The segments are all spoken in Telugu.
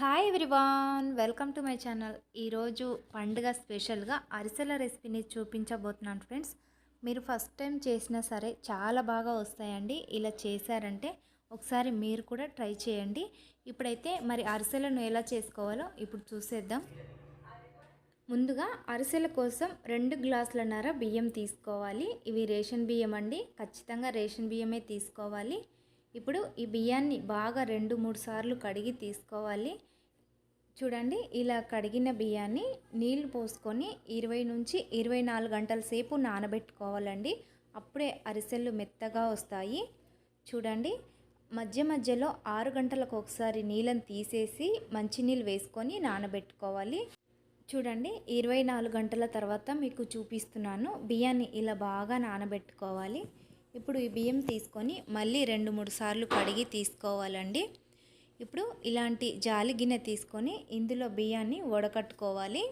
Hi everyone welcome to my channel ఈరోజు పండుగ స్పెషల్గా అరిసెల రెసిపీని చూపించబోతున్నాను ఫ్రెండ్స్ మీరు ఫస్ట్ టైం చేసినా సరే చాలా బాగా వస్తాయండి. ఇలా చేశారంటే ఒకసారి మీరు కూడా ట్రై చేయండి. ఇప్పుడైతే మరి అరిసెలను ఎలా చేసుకోవాలో ఇప్పుడు చూసేద్దాం. ముందుగా అరిసెల కోసం రెండు గ్లాసులన్నర బియ్యం తీసుకోవాలి. ఇవి రేషన్ బియ్యం అండి. ఖచ్చితంగా రేషన్ బియ్యమే తీసుకోవాలి. ఇప్పుడు ఈ బియ్యాన్ని బాగా రెండు మూడు సార్లు కడిగి తీసుకోవాలి. చూడండి ఇలా కడిగిన బియ్యాన్ని నీళ్ళు పోసుకొని ఇరవై నుంచి ఇరవై నాలుగు గంటల సేపు నానబెట్టుకోవాలండి. అప్పుడే అరిసెలు మెత్తగా వస్తాయి. చూడండి మధ్య మధ్యలో ఆరు గంటలకు ఒకసారి నీళ్ళని తీసేసి మంచినీళ్ళు వేసుకొని నానబెట్టుకోవాలి. చూడండి ఇరవై నాలుగు గంటల తర్వాత మీకు చూపిస్తున్నాను బియ్యాన్ని ఇలా బాగా నానబెట్టుకోవాలి. ఇప్పుడు ఈ బియ్యం తీసుకొని మళ్ళీ రెండు మూడు సార్లు కడిగి తీసుకోవాలండి. ఇప్పుడు ఇలాంటి జాలి గిన్నె తీసుకొని ఇందులో బియ్యాన్ని వడకట్టుకోవాలి.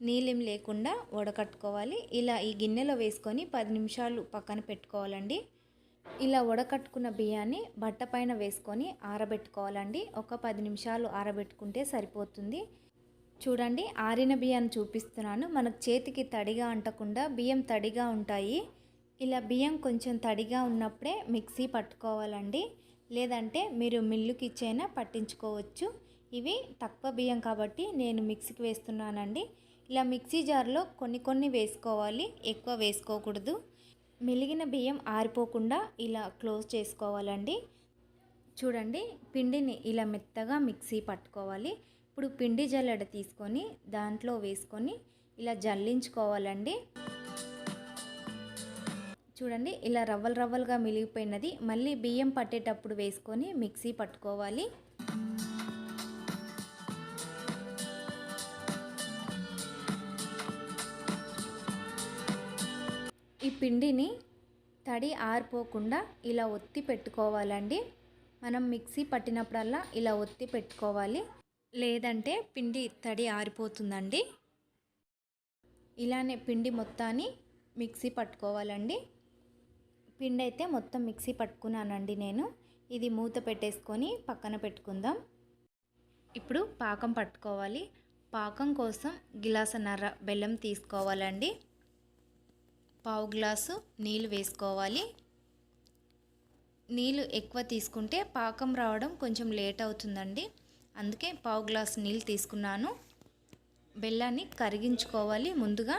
నీళ్ళేం లేకుండా వడకట్టుకోవాలి. ఇలా ఈ గిన్నెలో వేసుకొని పది నిమిషాలు పక్కన పెట్టుకోవాలండి. ఇలా వడకట్టుకున్న బియ్యాన్ని బట్ట పైన వేసుకొని ఆరబెట్టుకోవాలండి. ఒక పది నిమిషాలు ఆరబెట్టుకుంటే సరిపోతుంది. చూడండి ఆరిన బియ్యాన్ని చూపిస్తున్నాను. మనకు చేతికి తడిగా అంటకుండా బియ్యం తడిగా ఉంటాయి. ఇలా బియ్యం కొంచెం తడిగా ఉన్నప్పుడే మిక్సీ పట్టుకోవాలండి. లేదంటే మీరు మిల్లుకి ఇచ్చైనా పట్టించుకోవచ్చు. ఇవి తక్కువ బియ్యం కాబట్టి నేను మిక్సీకి వేస్తున్నానండి. ఇలా మిక్సీ జార్లో కొన్ని కొన్ని వేసుకోవాలి ఎక్కువ వేసుకోకూడదు. మిలిగిన బియ్యం ఆరిపోకుండా ఇలా క్లోజ్ చేసుకోవాలండి. చూడండి పిండిని ఇలా మెత్తగా మిక్సీ పట్టుకోవాలి. ఇప్పుడు పిండి జల్లెడ తీసుకొని దాంట్లో వేసుకొని ఇలా జల్లించుకోవాలండి. చూడండి ఇలా రవ్వలు రవ్వలుగా మిలిగిపోయినది మళ్ళీ బియ్యం పట్టేటప్పుడు వేసుకొని మిక్సీ పట్టుకోవాలి. ఈ పిండిని తడి ఆరిపోకుండా ఇలా ఒత్తి పెట్టుకోవాలండి. మనం మిక్సీ పట్టినప్పుడల్లా ఇలా ఒత్తి పెట్టుకోవాలి. లేదంటే పిండి తడి ఆరిపోతుందండి. ఇలానే పిండి మొత్తాన్ని మిక్సీ పట్టుకోవాలండి. పిండి అయితే మొత్తం మిక్సీ పట్టుకున్నానండి నేను. ఇది మూత పెట్టేసుకొని పక్కన పెట్టుకుందాం. ఇప్పుడు పాకం పట్టుకోవాలి. పాకం కోసం గిలాసన్నర బెల్లం తీసుకోవాలండి. పావు గ్లాసు నీళ్ళు వేసుకోవాలి. నీళ్ళు ఎక్కువ తీసుకుంటే పాకం రావడం కొంచెం లేట్ అవుతుందండి. అందుకే పావు గ్లాసు నీళ్ళు తీసుకున్నాను. బెల్లాన్ని కరిగించుకోవాలి ముందుగా.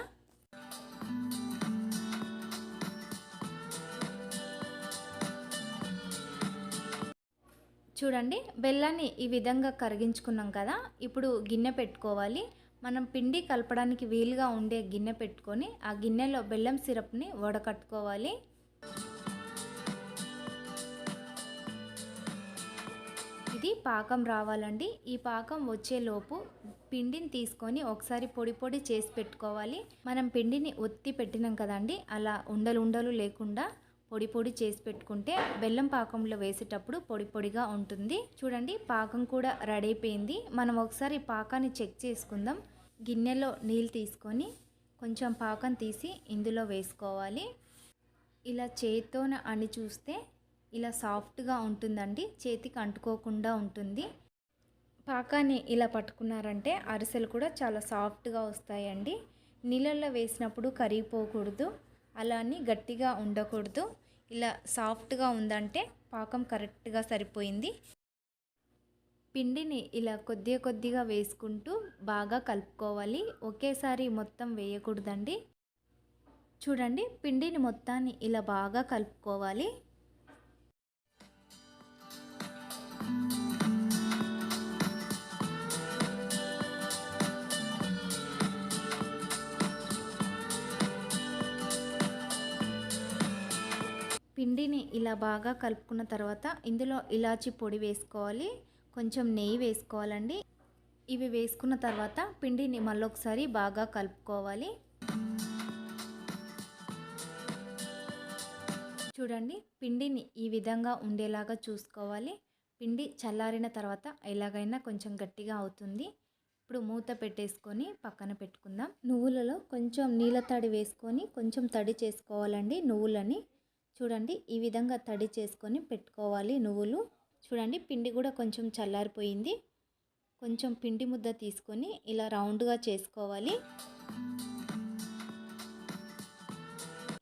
చూడండి బెల్లాన్ని ఈ విధంగా కరిగించుకున్నాం కదా ఇప్పుడు గిన్నె పెట్టుకోవాలి. మనం పిండి కలపడానికి వీలుగా ఉండే గిన్నె పెట్టుకొని ఆ గిన్నెలో బెల్లం సిరప్ని వడకట్టుకోవాలి. ఇది పాకం రావాలండి. ఈ పాకం వచ్చేలోపు పిండిని తీసుకొని ఒకసారి పొడి పొడి చేసి పెట్టుకోవాలి. మనం పిండిని ఒత్తి పెట్టినాం కదండి అలా ఉండలు ఉండలు లేకుండా పొడి పొడి చేసి పెట్టుకుంటే బెల్లం పాకంలో వేసేటప్పుడు పొడి పొడిగా ఉంటుంది. చూడండి పాకం కూడా రెడీ అయిపోయింది మనం ఒకసారి పాకాన్ని చెక్ చేసుకుందాం. గిన్నెలో నీళ్ళు తీసుకొని కొంచెం పాకం తీసి ఇందులో వేసుకోవాలి. ఇలా చేతితోన అని చూస్తే ఇలా సాఫ్ట్గా ఉంటుందండి. చేతికి అంటుకోకుండా ఉంటుంది. పాకాన్ని ఇలా పట్టుకున్నారంటే అరిసెలు కూడా చాలా సాఫ్ట్గా వస్తాయండి. నీళ్ళల్లో వేసినప్పుడు కరిగిపోకూడదు. అలా అని గట్టిగా ఉండకూడదు. ఇలా సాఫ్ట్గా ఉందంటే పాకం కరెక్ట్గా సరిపోయింది. పిండిని ఇలా కొద్దిగా కొద్దిగా వేసుకుంటూ బాగా కలుపుకోవాలి. ఒకేసారి మొత్తం వేయకూడదండి. చూడండి పిండిని మొత్తాన్ని ఇలా బాగా కలుపుకోవాలి. ఇలా బాగా కలుపుకున్న తర్వాత ఇందులో ఇలాచి పొడి వేసుకోవాలి. కొంచెం నెయ్యి వేసుకోవాలండి. ఇవి వేసుకున్న తర్వాత పిండిని మళ్ళొకసారి బాగా కలుపుకోవాలి. చూడండి పిండిని ఈ విధంగా ఉండేలాగా చూసుకోవాలి. పిండి చల్లారిన తర్వాత ఎలాగైనా కొంచెం గట్టిగా అవుతుంది. ఇప్పుడు మూత పెట్టేసుకొని పక్కన పెట్టుకుందాం. నువ్వులలో కొంచెం నీళ్ళ తడి వేసుకొని కొంచెం తడి చేసుకోవాలండి నువ్వులని. చూడండి ఈ విధంగా తడి చేసుకొని పెట్టుకోవాలి నువ్వులు. చూడండి పిండి కూడా కొంచెం చల్లారిపోయింది. కొంచెం పిండి ముద్ద తీసుకొని ఇలా రౌండ్గా చేసుకోవాలి.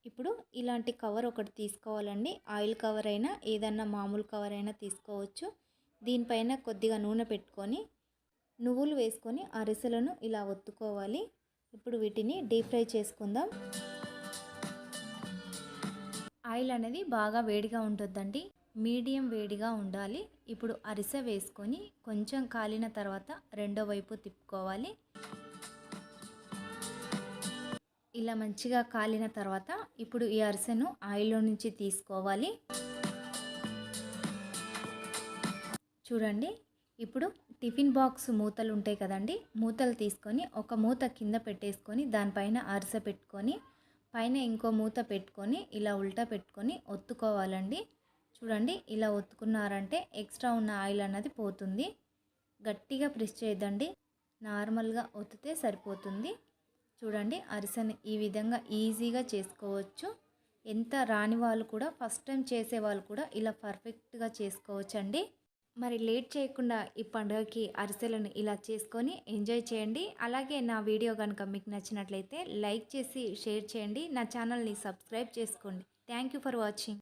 ఇప్పుడు ఇలాంటి కవర్ ఒకటి తీసుకోవాలండి. ఆయిల్ కవర్ అయినా ఏదన్నా మామూలు కవర్ అయినా తీసుకోవచ్చు. దీనిపైన కొద్దిగా నూనె పెట్టుకొని నువ్వులు వేసుకొని అరిసెలను ఇలా ఒత్తుకోవాలి. ఇప్పుడు వీటిని డీప్ ఫ్రై చేసుకుందాం. ఆయిల్ అనేది బాగా వేడిగా ఉంటుందండి. మీడియం వేడిగా ఉండాలి. ఇప్పుడు అరిసె వేసుకొని కొంచెం కాలిన తర్వాత రెండో వైపు తిప్పుకోవాలి. ఇలా మంచిగా కాలిన తర్వాత ఇప్పుడు ఈ అరిసెను ఆయిల్లో నుంచి తీసుకోవాలి. చూడండి. ఇప్పుడు టిఫిన్ బాక్స్ మూతలు ఉంటాయి కదండి. మూతలు తీసుకొని ఒక మూత కింద పెట్టేసుకొని దానిపైన అరిసె పెట్టుకొని పైన ఇంకో మూత పెట్టుకొని ఇలా ఉల్టా పెట్టుకొని ఒత్తుకోవాలండి. చూడండి ఇలా ఒత్తుకున్నారంటే ఎక్స్ట్రా ఉన్న ఆయిల్ అన్నది పోతుంది. గట్టిగా ప్రెస్ చేయదండి నార్మల్గా ఒత్తితే సరిపోతుంది. చూడండి అరిసెని ఈ విధంగా ఈజీగా చేసుకోవచ్చు. ఎంత రాని వాళ్ళు కూడా ఫస్ట్ టైం చేసే వాళ్ళు కూడా ఇలా పర్ఫెక్ట్గా చేసుకోవచ్చండి. మరి లేట్ చేయకుండా ఈ పండుగకి అరిసెలను ఇలా చేసుకొని ఎంజాయ్ చేయండి. అలాగే నా వీడియో కనుక మీకు నచ్చినట్లయితే లైక్ చేసి షేర్ చేయండి. నా ఛానల్ని సబ్స్క్రైబ్ చేసుకోండి. Thank you for watching.